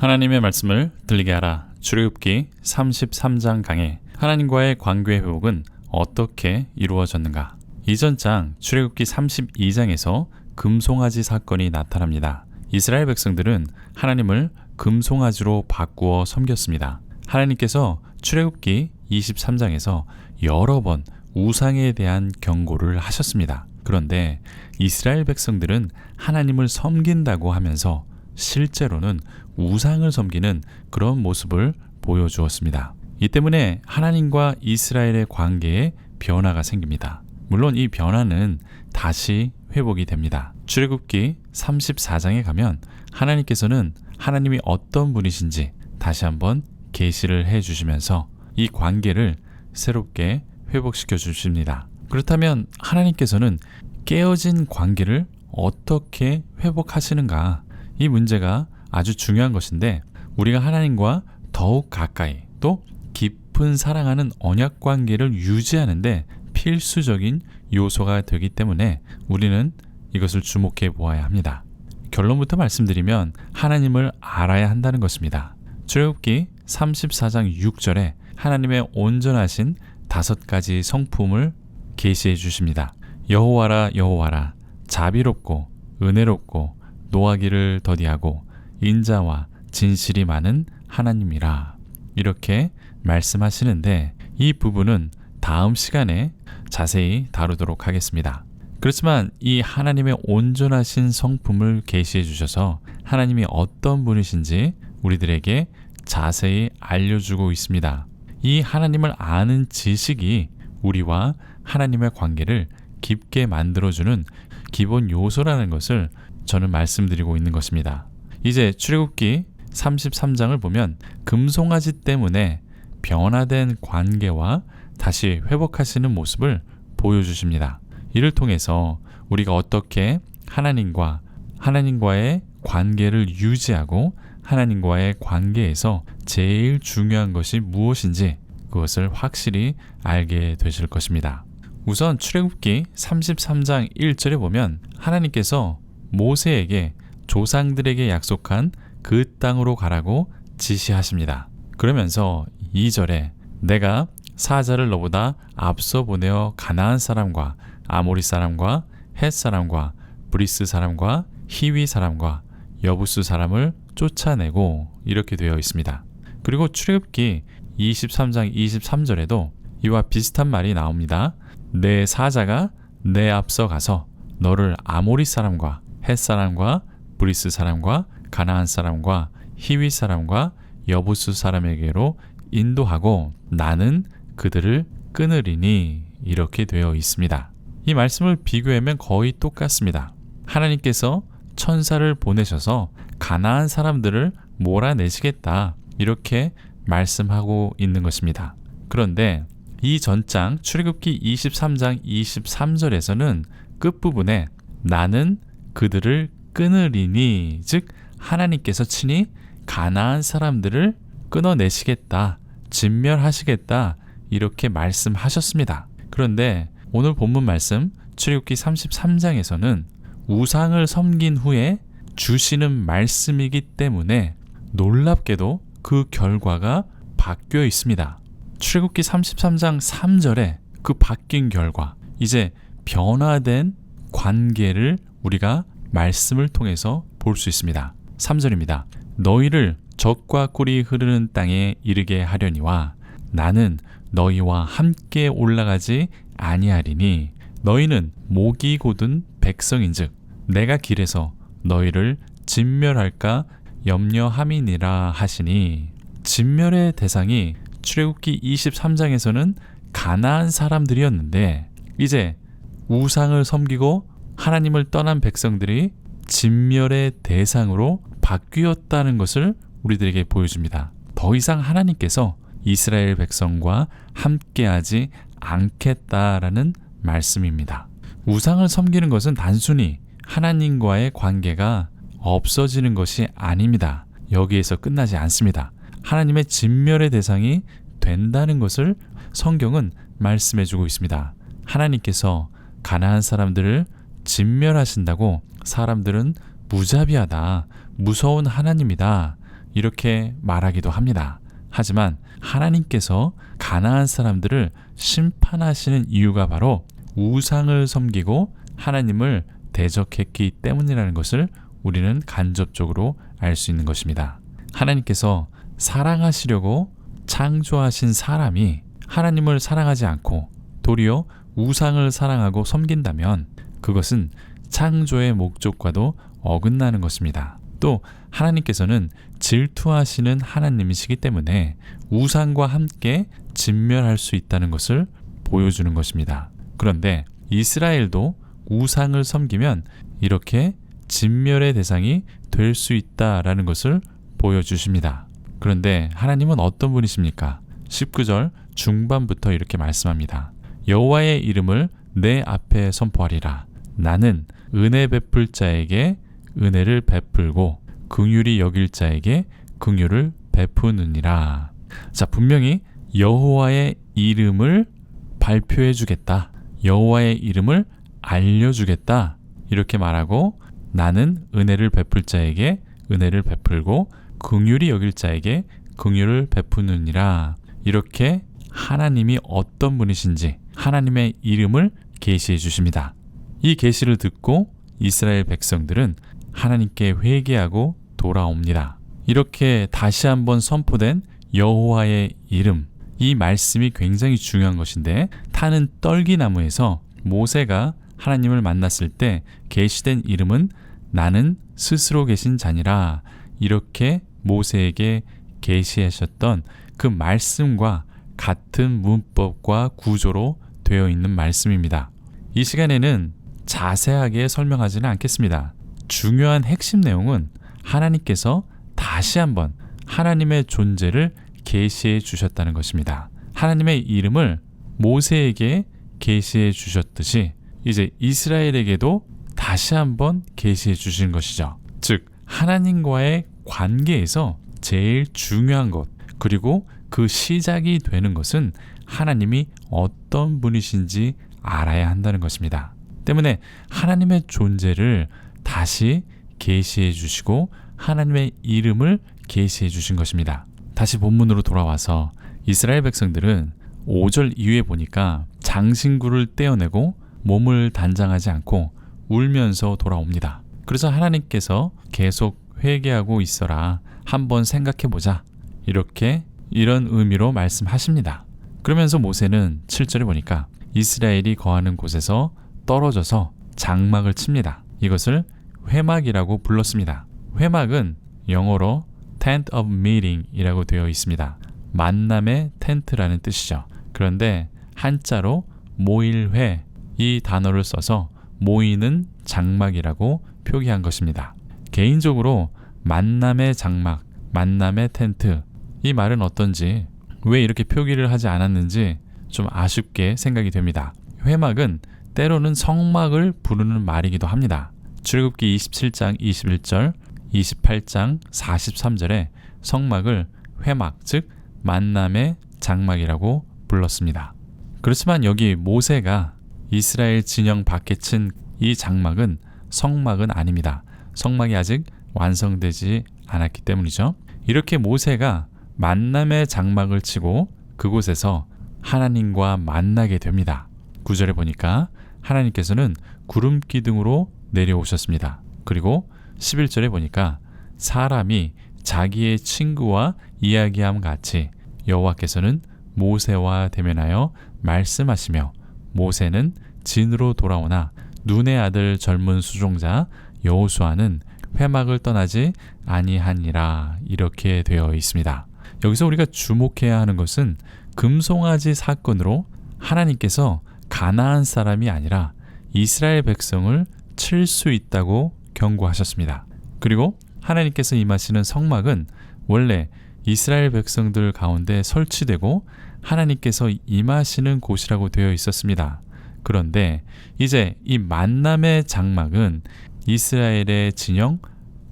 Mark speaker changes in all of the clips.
Speaker 1: 하나님의 말씀을 들리게 하라. 출애굽기 33장 강해 하나님과의 관계 회복은 어떻게 이루어졌는가? 이전 장 출애굽기 32장에서 금송아지 사건이 나타납니다. 이스라엘 백성들은 하나님을 금송아지로 바꾸어 섬겼습니다. 하나님께서 출애굽기 23장에서 여러 번 우상에 대한 경고를 하셨습니다. 그런데 이스라엘 백성들은 하나님을 섬긴다고 하면서 실제로는 우상을 섬기는 그런 모습을 보여주었습니다. 이 때문에 하나님과 이스라엘의 관계에 변화가 생깁니다. 물론 이 변화는 다시 회복이 됩니다. 출애굽기 34장에 가면 하나님께서는 하나님이 어떤 분이신지 다시 한번 계시를 해 주시면서 이 관계를 새롭게 회복시켜 주십니다. 그렇다면 하나님께서는 깨어진 관계를 어떻게 회복하시는가? 이 문제가 아주 중요한 것인데 우리가 하나님과 더욱 가까이 또 깊은 사랑하는 언약 관계를 유지하는데 필수적인 요소가 되기 때문에 우리는 이것을 주목해 보아야 합니다. 결론부터 말씀드리면 하나님을 알아야 한다는 것입니다. 출애굽기 34장 6절에 하나님의 온전하신 다섯 가지 성품을 계시해 주십니다. 여호와라 여호와라 자비롭고 은혜롭고 노하기를 더디하고 인자와 진실이 많은 하나님이라 이렇게 말씀하시는데 이 부분은 다음 시간에 자세히 다루도록 하겠습니다. 그렇지만 이 하나님의 온전하신 성품을 계시해 주셔서 하나님이 어떤 분이신지 우리들에게 자세히 알려주고 있습니다. 이 하나님을 아는 지식이 우리와 하나님의 관계를 깊게 만들어주는 기본 요소라는 것을 저는 말씀드리고 있는 것입니다. 이제 출애굽기 33장을 보면 금송아지 때문에 변화된 관계와 다시 회복하시는 모습을 보여주십니다. 이를 통해서 우리가 어떻게 하나님과 하나님과의 관계를 유지하고 하나님과의 관계에서 제일 중요한 것이 무엇인지 그것을 확실히 알게 되실 것입니다. 우선 출애굽기 33장 1절에 보면 하나님께서 모세에게 조상들에게 약속한 그 땅으로 가라고 지시하십니다. 그러면서 2절에 내가 사자를 너보다 앞서 보내어 가나안 사람과 아모리 사람과 헷 사람과 브리스 사람과 히위 사람과 여부스 사람을 쫓아내고 이렇게 되어 있습니다. 그리고 출애굽기 23장 23절에도 이와 비슷한 말이 나옵니다. 내 사자가 내 앞서 가서 너를 아모리 사람과 헷 사람과 브리스 사람과 가나안 사람과 히위 사람과 여부스 사람에게로 인도하고 나는 그들을 끊으리니 이렇게 되어 있습니다. 이 말씀을 비교하면 거의 똑같습니다. 하나님께서 천사를 보내셔서 가나안 사람들을 몰아내시겠다 이렇게 말씀하고 있는 것입니다. 그런데 이 전장 출애굽기 23장 23절에서는 끝부분에 나는 그들을 끊으리니 즉 하나님께서 친히 가나안 사람들을 끊어내시겠다 진멸하시겠다 이렇게 말씀하셨습니다. 그런데 오늘 본문 말씀 출애굽기 33장에서는 우상을 섬긴 후에 주시는 말씀이기 때문에 놀랍게도 그 결과가 바뀌어 있습니다. 출애굽기 33장 3절에 그 바뀐 결과 이제 변화된 관계를 우리가 말씀을 통해서 볼 수 있습니다. 3절입니다. 너희를 적과 꿀이 흐르는 땅에 이르게 하려니와 나는 너희와 함께 올라가지 아니하리니 너희는 목이 곧은 백성인즉 내가 길에서 너희를 진멸할까 염려함이니라 하시니 진멸의 대상이 출애굽기 23장에서는 가나안 사람들이었는데 이제 우상을 섬기고 하나님을 떠난 백성들이 진멸의 대상으로 바뀌었다는 것을 우리들에게 보여줍니다. 더 이상 하나님께서 이스라엘 백성과 함께하지 않겠다라는 말씀입니다. 우상을 섬기는 것은 단순히 하나님과의 관계가 없어지는 것이 아닙니다. 여기에서 끝나지 않습니다. 하나님의 진멸의 대상이 된다는 것을 성경은 말씀해 주고 있습니다. 하나님께서 가나안 사람들을 진멸하신다고 사람들은 무자비하다, 무서운 하나님이다, 이렇게 말하기도 합니다. 하지만 하나님께서 가나안 사람들을 심판하시는 이유가 바로 우상을 섬기고 하나님을 대적했기 때문이라는 것을 우리는 간접적으로 알 수 있는 것입니다. 하나님께서 사랑하시려고 창조하신 사람이 하나님을 사랑하지 않고 도리어 우상을 사랑하고 섬긴다면 그것은 창조의 목적과도 어긋나는 것입니다. 또 하나님께서는 질투하시는 하나님이시기 때문에 우상과 함께 진멸할 수 있다는 것을 보여주는 것입니다. 그런데 이스라엘도 우상을 섬기면 이렇게 진멸의 대상이 될 수 있다라는 것을 보여주십니다. 그런데 하나님은 어떤 분이십니까? 19절 중반부터 이렇게 말씀합니다. 여호와의 이름을 내 앞에 선포하리라. 나는 은혜 베풀 자에게 은혜를 베풀고 긍휼이 여길 자에게 긍휼을 베푸느니라. 자, 분명히 여호와의 이름을 발표해 주겠다. 여호와의 이름을 알려 주겠다. 이렇게 말하고 나는 은혜를 베풀 자에게 은혜를 베풀고 긍휼이 여길 자에게 긍휼을 베푸느니라. 이렇게 하나님이 어떤 분이신지 하나님의 이름을 계시해 주십니다. 이 계시를 듣고 이스라엘 백성들은 하나님께 회개하고 돌아옵니다. 이렇게 다시 한번 선포된 여호와의 이름 이 말씀이 굉장히 중요한 것인데 타는 떨기나무에서 모세가 하나님을 만났을 때 계시된 이름은 나는 스스로 계신 자니라 이렇게 모세에게 계시하셨던 그 말씀과 같은 문법과 구조로 되어 있는 말씀입니다. 이 시간에는 자세하게 설명하지는 않겠습니다. 중요한 핵심 내용은 하나님께서 다시 한번 하나님의 존재를 계시해 주셨다는 것입니다. 하나님의 이름을 모세에게 계시해 주셨듯이 이제 이스라엘에게도 다시 한번 계시해 주신 것이죠. 즉 하나님과의 관계에서 제일 중요한 것 그리고 그 시작이 되는 것은 하나님이 어떤 분이신지 알아야 한다는 것입니다. 때문에 하나님의 존재를 다시 계시해 주시고 하나님의 이름을 계시해 주신 것입니다. 다시 본문으로 돌아와서 이스라엘 백성들은 5절 이후에 보니까 장신구를 떼어내고 몸을 단장하지 않고 울면서 돌아옵니다. 그래서 하나님께서 계속 회개하고 있어라. 한번 생각해 보자. 이렇게 이런 의미로 말씀하십니다. 그러면서 모세는 7절에 보니까 이스라엘이 거하는 곳에서 떨어져서 장막을 칩니다. 이것을 회막이라고 불렀습니다. 회막은 영어로 tent of meeting이라고 되어 있습니다. 만남의 텐트라는 뜻이죠. 그런데 한자로 모일회 이 단어를 써서 모이는 장막이라고 표기한 것입니다. 개인적으로 만남의 장막, 만남의 텐트 이 말은 어떤지 왜 이렇게 표기를 하지 않았는지 좀 아쉽게 생각이 됩니다. 회막은 때로는 성막을 부르는 말이기도 합니다. 출애굽기 27장 21절, 28장 43절에 성막을 회막, 즉 만남의 장막이라고 불렀습니다. 그렇지만 여기 모세가 이스라엘 진영 밖에 친 이 장막은 성막은 아닙니다. 성막이 아직 완성되지 않았기 때문이죠. 이렇게 모세가 만남의 장막을 치고 그곳에서 하나님과 만나게 됩니다. 구절에 보니까 하나님께서는 구름 기둥으로 내려오셨습니다. 그리고 11절에 보니까 사람이 자기의 친구와 이야기함 같이 여호와께서는 모세와 대면하여 말씀하시며 모세는 진으로 돌아오나 눈의 아들 젊은 수종자 여호수아는 회막을 떠나지 아니하니라 이렇게 되어 있습니다. 여기서 우리가 주목해야 하는 것은 금송아지 사건으로 하나님께서 가나안 사람이 아니라 이스라엘 백성을 칠 수 있다고 경고하셨습니다. 그리고 하나님께서 임하시는 성막은 원래 이스라엘 백성들 가운데 설치되고 하나님께서 임하시는 곳이라고 되어 있었습니다. 그런데 이제 이 만남의 장막은 이스라엘의 진영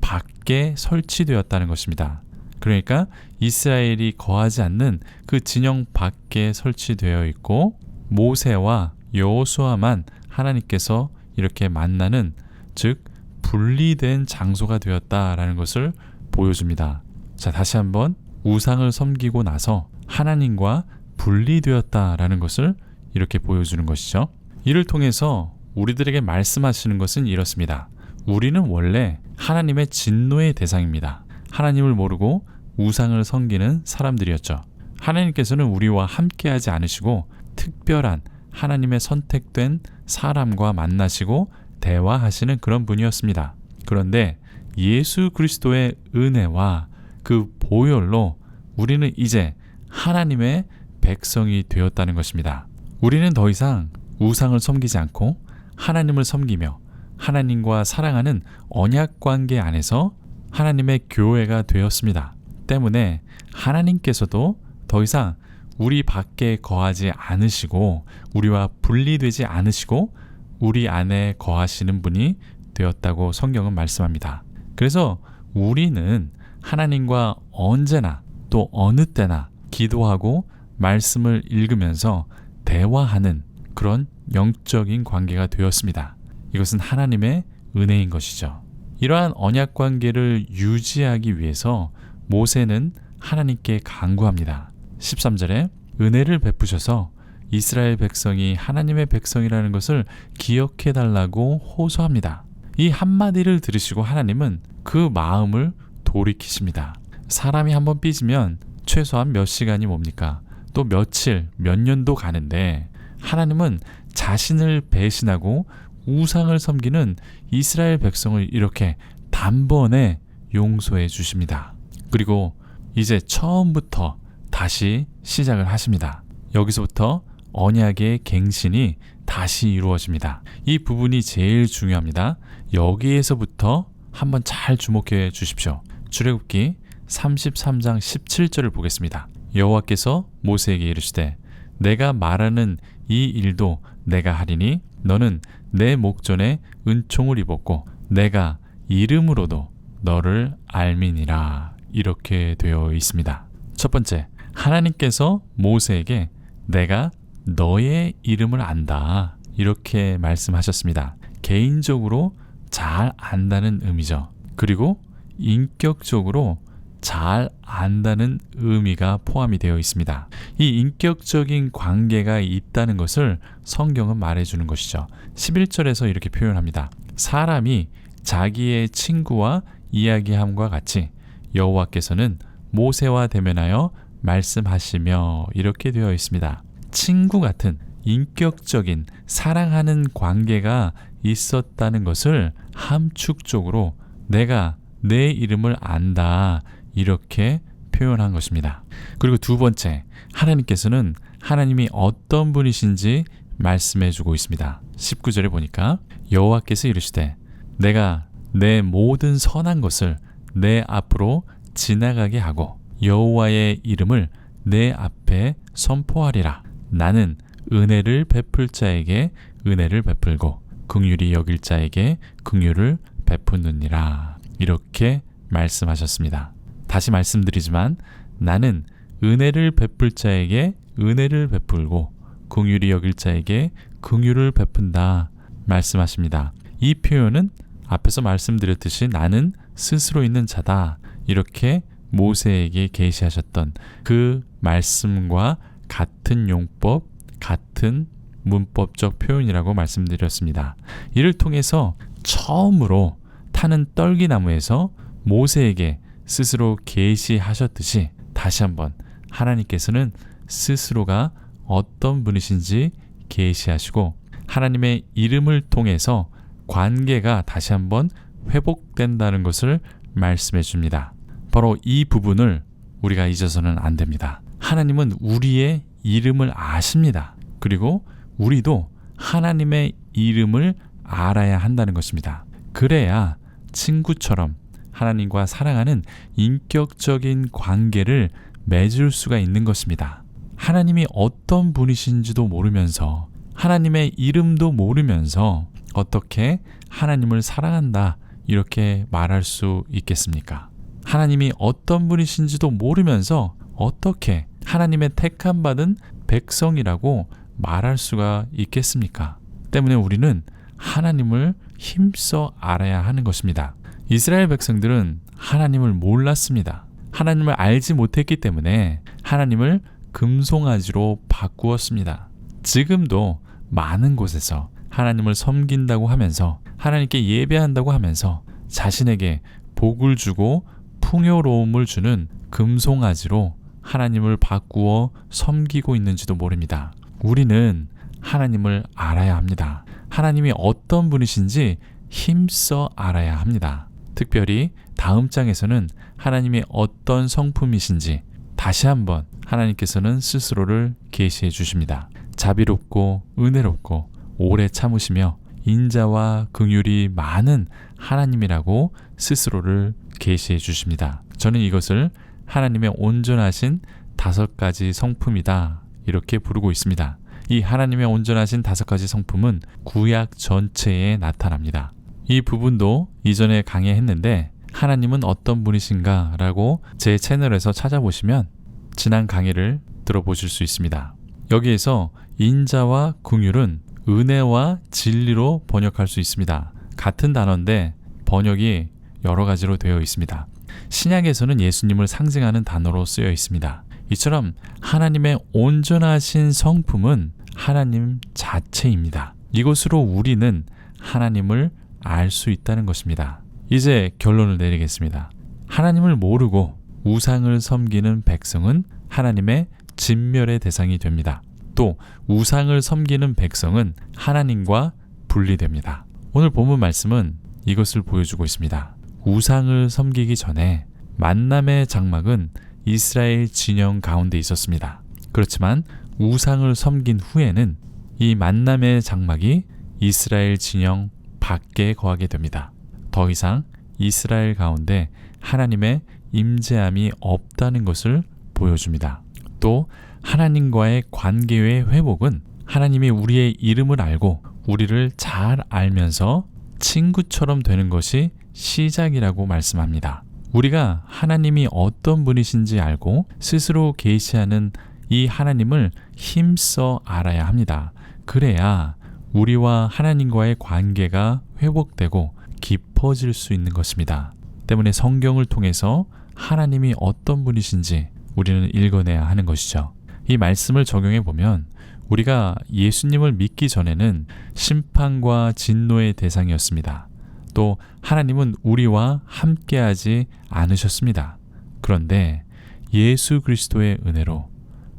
Speaker 1: 밖에 설치되었다는 것입니다. 그러니까 이스라엘이 거하지 않는 그 진영 밖에 설치되어 있고 모세와 여호수아만 하나님께서 이렇게 만나는 즉 분리된 장소가 되었다라는 것을 보여줍니다. 자, 다시 한번 우상을 섬기고 나서 하나님과 분리되었다라는 것을 이렇게 보여주는 것이죠. 이를 통해서 우리들에게 말씀하시는 것은 이렇습니다. 우리는 원래 하나님의 진노의 대상입니다. 하나님을 모르고 우상을 섬기는 사람들이었죠. 하나님께서는 우리와 함께하지 않으시고 특별한 하나님의 선택된 사람과 만나시고 대화하시는 그런 분이었습니다. 그런데 예수 그리스도의 은혜와 그 보혈로 우리는 이제 하나님의 백성이 되었다는 것입니다. 우리는 더 이상 우상을 섬기지 않고 하나님을 섬기며 하나님과 사랑하는 언약 관계 안에서 하나님의 교회가 되었습니다. 때문에 하나님께서도 더 이상 우리 밖에 거하지 않으시고 우리와 분리되지 않으시고 우리 안에 거하시는 분이 되었다고 성경은 말씀합니다. 그래서 우리는 하나님과 언제나 또 어느 때나 기도하고 말씀을 읽으면서 대화하는 그런 영적인 관계가 되었습니다. 이것은 하나님의 은혜인 것이죠. 이러한 언약 관계를 유지하기 위해서 모세는 하나님께 간구합니다. 13절에 은혜를 베푸셔서 이스라엘 백성이 하나님의 백성이라는 것을 기억해 달라고 호소합니다. 이 한마디를 들으시고 하나님은 그 마음을 돌이키십니다. 사람이 한번 삐지면 최소한 몇 시간이 뭡니까? 또 며칠, 몇 년도 가는데 하나님은 자신을 배신하고 우상을 섬기는 이스라엘 백성을 이렇게 단번에 용서해 주십니다. 그리고 이제 처음부터 다시 시작을 하십니다. 여기서부터 언약의 갱신이 다시 이루어집니다. 이 부분이 제일 중요합니다. 여기에서부터 한번 잘 주목해 주십시오. 출애굽기 33장 17절을 보겠습니다. 여호와께서 모세에게 이르시되 내가 말하는 이 일도 내가 하리니 너는 내 목전에 은총을 입었고 내가 이름으로도 너를 알미니라 이렇게 되어 있습니다. 첫 번째 하나님께서 모세에게 내가 너의 이름을 안다 이렇게 말씀하셨습니다. 개인적으로 잘 안다는 의미죠. 그리고 인격적으로 잘 안다는 의미가 포함이 되어 있습니다. 이 인격적인 관계가 있다는 것을 성경은 말해주는 것이죠. 11절에서 이렇게 표현합니다. 사람이 자기의 친구와 이야기함과 같이 여호와께서는 모세와 대면하여 말씀하시며 이렇게 되어 있습니다. 친구 같은 인격적인 사랑하는 관계가 있었다는 것을 함축적으로 내가 내 이름을 안다 이렇게 표현한 것입니다. 그리고 두 번째, 하나님께서는 하나님이 어떤 분이신지 말씀해 주고 있습니다. 19절에 보니까 여호와께서 이르시되 내가 내 모든 선한 것을 내 앞으로 지나가게 하고 여호와의 이름을 내 앞에 선포하리라. 나는 은혜를 베풀 자에게 은혜를 베풀고 긍휼이 여길 자에게 긍휼을 베푸느니라. 이렇게 말씀하셨습니다. 다시 말씀드리지만 나는 은혜를 베풀 자에게 은혜를 베풀고 긍휼이 여길 자에게 긍휼을 베푼다 말씀하십니다. 이 표현은 앞에서 말씀드렸듯이 나는 스스로 있는 자다 이렇게 모세에게 계시하셨던 그 말씀과 같은 용법, 같은 문법적 표현이라고 말씀드렸습니다. 이를 통해서 처음으로 타는 떨기나무에서 모세에게 스스로 계시하셨듯이 다시 한번 하나님께서는 스스로가 어떤 분이신지 계시하시고 하나님의 이름을 통해서 관계가 다시 한번 회복된다는 것을 말씀해 줍니다. 바로 이 부분을 우리가 잊어서는 안 됩니다. 하나님은 우리의 이름을 아십니다. 그리고 우리도 하나님의 이름을 알아야 한다는 것입니다. 그래야 친구처럼 하나님과 사랑하는 인격적인 관계를 맺을 수가 있는 것입니다. 하나님이 어떤 분이신지도 모르면서 하나님의 이름도 모르면서 어떻게 하나님을 사랑한다 이렇게 말할 수 있겠습니까? 하나님이 어떤 분이신지도 모르면서 어떻게 하나님의 택함 받은 백성이라고 말할 수가 있겠습니까? 때문에 우리는 하나님을 힘써 알아야 하는 것입니다. 이스라엘 백성들은 하나님을 몰랐습니다. 하나님을 알지 못했기 때문에 하나님을 금송아지로 바꾸었습니다. 지금도 많은 곳에서 하나님을 섬긴다고 하면서 하나님께 예배한다고 하면서 자신에게 복을 주고 풍요로움을 주는 금송아지로 하나님을 바꾸어 섬기고 있는지도 모릅니다. 우리는 하나님을 알아야 합니다. 하나님이 어떤 분이신지 힘써 알아야 합니다. 특별히 다음 장에서는 하나님이 어떤 성품이신지 다시 한번 하나님께서는 스스로를 계시해 주십니다. 자비롭고 은혜롭고 오래 참으시며 인자와 긍휼이 많은 하나님이라고 스스로를 계시해 주십니다. 저는 이것을 하나님의 온전하신 다섯 가지 성품이다. 이렇게 부르고 있습니다. 이 하나님의 온전하신 다섯 가지 성품은 구약 전체에 나타납니다. 이 부분도 이전에 강의했는데 하나님은 어떤 분이신가 라고 제 채널에서 찾아보시면 지난 강의를 들어보실 수 있습니다. 여기에서 인자와 궁율은 은혜와 진리로 번역할 수 있습니다. 같은 단어인데 번역이 여러 가지로 되어 있습니다. 신약에서는 예수님을 상징하는 단어로 쓰여 있습니다. 이처럼 하나님의 온전하신 성품은 하나님 자체입니다. 이것으로 우리는 하나님을 알 수 있다는 것입니다. 이제 결론을 내리겠습니다. 하나님을 모르고 우상을 섬기는 백성은 하나님의 진멸의 대상이 됩니다. 또 우상을 섬기는 백성은 하나님과 분리됩니다. 오늘 본문 말씀은 이것을 보여주고 있습니다. 우상을 섬기기 전에 만남의 장막은 이스라엘 진영 가운데 있었습니다. 그렇지만 우상을 섬긴 후에는 이 만남의 장막이 이스라엘 진영 밖에 거하게 됩니다. 더 이상 이스라엘 가운데 하나님의 임재함이 없다는 것을 보여줍니다. 또 하나님과의 관계의 회복은 하나님이 우리의 이름을 알고 우리를 잘 알면서 친구처럼 되는 것이 시작이라고 말씀합니다. 우리가 하나님이 어떤 분이신지 알고 스스로 계시하는 이 하나님을 힘써 알아야 합니다. 그래야 우리와 하나님과의 관계가 회복되고 깊어질 수 있는 것입니다. 때문에 성경을 통해서 하나님이 어떤 분이신지 우리는 읽어내야 하는 것이죠. 이 말씀을 적용해 보면 우리가 예수님을 믿기 전에는 심판과 진노의 대상이었습니다. 또 하나님은 우리와 함께하지 않으셨습니다. 그런데 예수 그리스도의 은혜로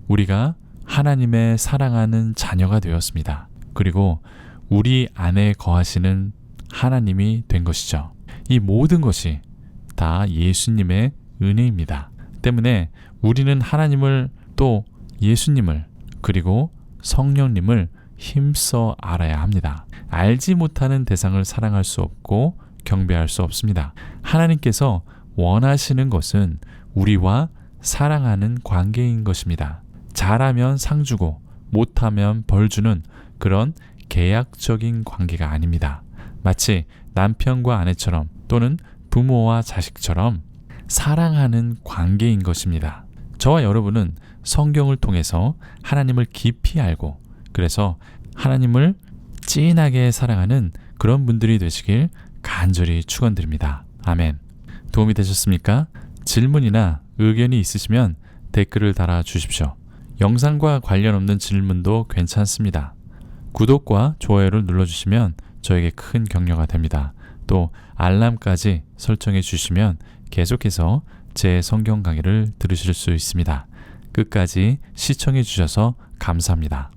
Speaker 1: 우리가 하나님의 사랑하는 자녀가 되었습니다. 그리고 우리 안에 거하시는 하나님이 된 것이죠. 이 모든 것이 다 예수님의 은혜입니다. 때문에 우리는 하나님을 또 예수님을 그리고 성령님을 힘써 알아야 합니다. 알지 못하는 대상을 사랑할 수 없고 경배할 수 없습니다. 하나님께서 원하시는 것은 우리와 사랑하는 관계인 것입니다. 잘하면 상 주고 못하면 벌 주는 그런 계약적인 관계가 아닙니다. 마치 남편과 아내처럼 또는 부모와 자식처럼 사랑하는 관계인 것입니다. 저와 여러분은 성경을 통해서 하나님을 깊이 알고 그래서 하나님을 찐하게 사랑하는 그런 분들이 되시길 간절히 축원드립니다. 아멘. 도움이 되셨습니까? 질문이나 의견이 있으시면 댓글을 달아 주십시오. 영상과 관련 없는 질문도 괜찮습니다. 구독과 좋아요를 눌러주시면 저에게 큰 격려가 됩니다. 또 알람까지 설정해 주시면 계속해서 제 성경 강의를 들으실 수 있습니다. 끝까지 시청해 주셔서 감사합니다.